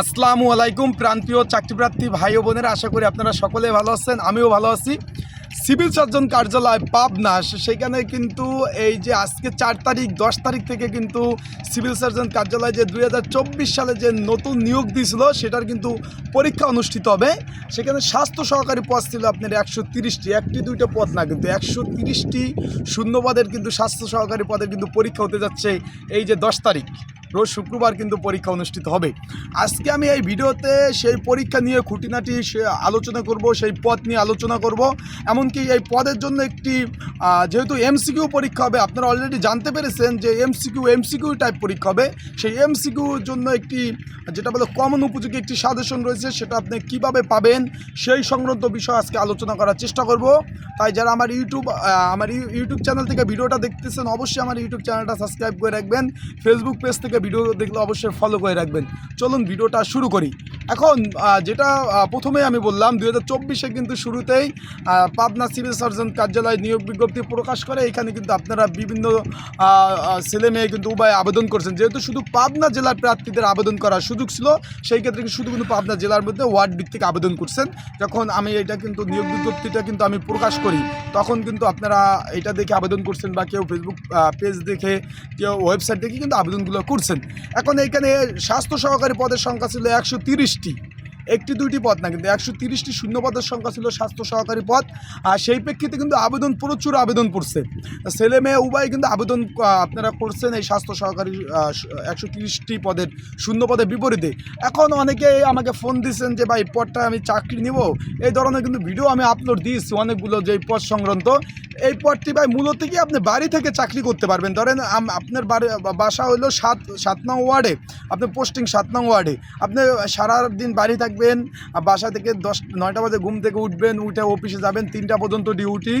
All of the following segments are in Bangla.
আসসালামু আলাইকুম, প্রান্তীয় চাকরিপ্রার্থী ভাই বোনেরা, আশা করি আপনারা সকলে ভালো আছেন, আমিও ভালো আছি। সিভিল সার্জন কার্যালয় পাবনা সেখানে কিন্তু এই যে আজকে চার তারিখ, দশ তারিখ থেকে কিন্তু সিভিল সার্জন কার্যালয় যে দু হাজার চব্বিশ সালে যে নতুন নিয়োগ দিয়েছিল, সেটার কিন্তু পরীক্ষা অনুষ্ঠিত হবে। সেখানে স্বাস্থ্য সহকারী পদ ছিল আপনার একশো তিরিশটি, একটি, দুইটা পদ না, কিন্তু একশো তিরিশটি শূন্যপদের কিন্তু স্বাস্থ্য সহকারী পদের কিন্তু পরীক্ষা হতে যাচ্ছে এই যে দশ তারিখ। রোজ শুক্রবার কিন্তু পরীক্ষা অনুষ্ঠিত হবে। আজকে আমি এই ভিডিওতে সেই পরীক্ষা নিয়ে খুঁটিনাটি সে আলোচনা করব, সেই পথ নিয়ে আলোচনা করব। এমনকি এই পদের জন্য একটি যেহেতু এমসিকিউ পরীক্ষা হবে, আপনারা অলরেডি জানতে পেরেছেন যে এমসিকিউ এমসিকিউ টাইপ পরীক্ষা হবে। সেই এমসিকিউর জন্য একটি, যেটা বলে কমন উপযোগী একটি সাজেশন রয়েছে, সেটা আপনি কীভাবে পাবেন সেই সংক্রান্ত বিষয় আজকে আলোচনা করার চেষ্টা করব। তাই যারা আমার ইউটিউব আমার ইউটিউব চ্যানেল থেকে ভিডিওটা দেখতেছেন, অবশ্যই আমার ইউটিউব চ্যানেলটা সাবস্ক্রাইব করে রাখবেন। ফেসবুক পেজ থেকে ভিডিও দেখলে অবশ্যই ফলো করে রাখবেন। চলুন, ভিডিওটা শুরু করি। এখন যেটা প্রথমে আমি বললাম দুই চব্বিশে কিন্তু শুরুতেই পাবনা সিভিল সার্জন কার্যালয় নিয়োগ বিজ্ঞপ্তি প্রকাশ করে। এখানে কিন্তু আপনারা বিভিন্ন ছেলে মেয়ে কিন্তু উভয় আবেদন করছেন। যেহেতু শুধু পাবনা জেলার প্রার্থীদের আবেদন করার সুযোগ ছিল, সেই ক্ষেত্রে শুধু কিন্তু পাবনা জেলার মধ্যে ওয়ার্ড ভিত্তিক আবেদন করছেন। যখন আমি এটা কিন্তু, নিয়োগ বিজ্ঞপ্তিটা কিন্তু আমি প্রকাশ করি, তখন কিন্তু আপনারা এটা দেখে আবেদন করছেন বা কেউ ফেসবুক পেজ দেখে, কেউ ওয়েবসাইট দেখে কিন্তু আবেদনগুলো করছেন। এখন এইখানে স্বাস্থ্য সহকারী পদের সংখ্যা ছিল একশো তিরিশটি একটি, দুইটি পদ না, কিন্তু একশো তিরিশটি শূন্য পদের সংখ্যা ছিল স্বাস্থ্য সহকারী পদ। আর সেই প্রেক্ষিতে কিন্তু আবেদন প্রচুর আবেদন করছে। ছেলে মেয়ে উভয় কিন্তু আবেদন আপনারা করছেন এই স্বাস্থ্য সহকারী একশো তিরিশটি পদের শূন্য পদের বিপরীতে। এখন অনেকে আমাকে ফোন দিচ্ছেন যে, ভাই পদটা আমি চাকরি নিব? এই ধরনের কিন্তু ভিডিও আমি আপলোড দিয়েছি অনেকগুলো যে পদ সংক্রান্ত। এই পদটি ভাই মূলত কি আপনি বাড়ি থেকে চাকরি করতে পারবেন? ধরেন আপনার বাড়ি, বাসা হলো সাত সাত নং ওয়ার্ডে। আপনি পোস্টিং সাত নং ওয়ার্ডে। আপনি সারা দিন বাড়ি থাকবেন বাসা থেকে দশ, নয়টা বাজে ঘুম থেকে উঠবেন, উঠে অফিসে যাবেন, তিনটা পর্যন্ত ডিউটি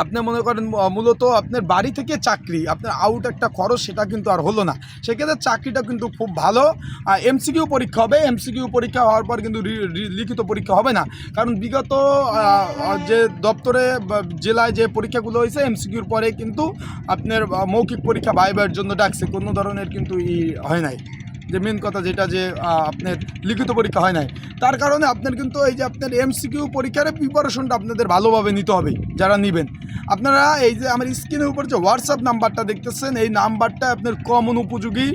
আপনি মনে করেন মূলত আপনার বাড়ি থেকে চাকরি, আপনার আউট একটা খরচ সেটা কিন্তু আর হলো না। সেক্ষেত্রে চাকরিটা কিন্তু খুব ভালো। আর এমসিকিউ পরীক্ষা হবে এমসিকিউ পরীক্ষা হওয়ার পর কিন্তু লিখিত পরীক্ষা হবে না। কারণ বিগত যে দপ্তরে জেলায় যে পরীক্ষাগুলো হয়েছে এমসিকিউর পরে কিন্তু আপনার মৌখিক পরীক্ষা ভাইবার জন্য ডাকছে। কোনো ধরনের কিন্তু ই হয় নাই। যে মেন কথা যেটা যে আপনার লিখিত পরীক্ষা হয় নাই। তার কারণে আপনার কিন্তু এই যে আপনার এমসিকিউ পরীক্ষার প্রিপারেশনটা আপনাদের ভালোভাবে নিতে হবে, যারা নেবেন। আপনারা এই যে আমার স্ক্রিনের উপর যে হোয়াটসঅ্যাপ নাম্বারটা দেখতেছেন, এই নাম্বারটা আপনার কমন উপযোগী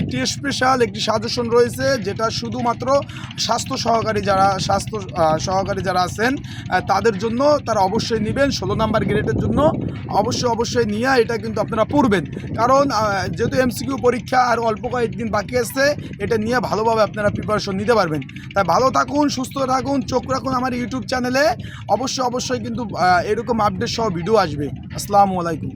একটি স্পেশাল একটি সাজেশন রয়েছে, যেটা শুধুমাত্র স্বাস্থ্য সহকারী যারা, স্বাস্থ্য সহকারী যারা আছেন তাদের জন্য তারা অবশ্যই নেবেন। ষোলো নাম্বার গ্রেডের জন্য অবশ্যই অবশ্যই নিয়ে এটা কিন্তু আপনারা পড়বেন। কারণ যেহেতু এমসিকিউ পরীক্ষা আর অল্প কয়েকদিন বাকি আছে এটা নিয়ে ভালোভাবে আপনারা প্রিপারেশন নিতে পারবেন। তাই ভালো থাকুন, সুস্থ থাকুন, চোখ রাখুন আমার ইউটিউব চ্যানেলে অবশ্যই অবশ্যই কিন্তু এরকম আপডেট সহ ভিডিও আসবে। আসসালামু আলাইকুম।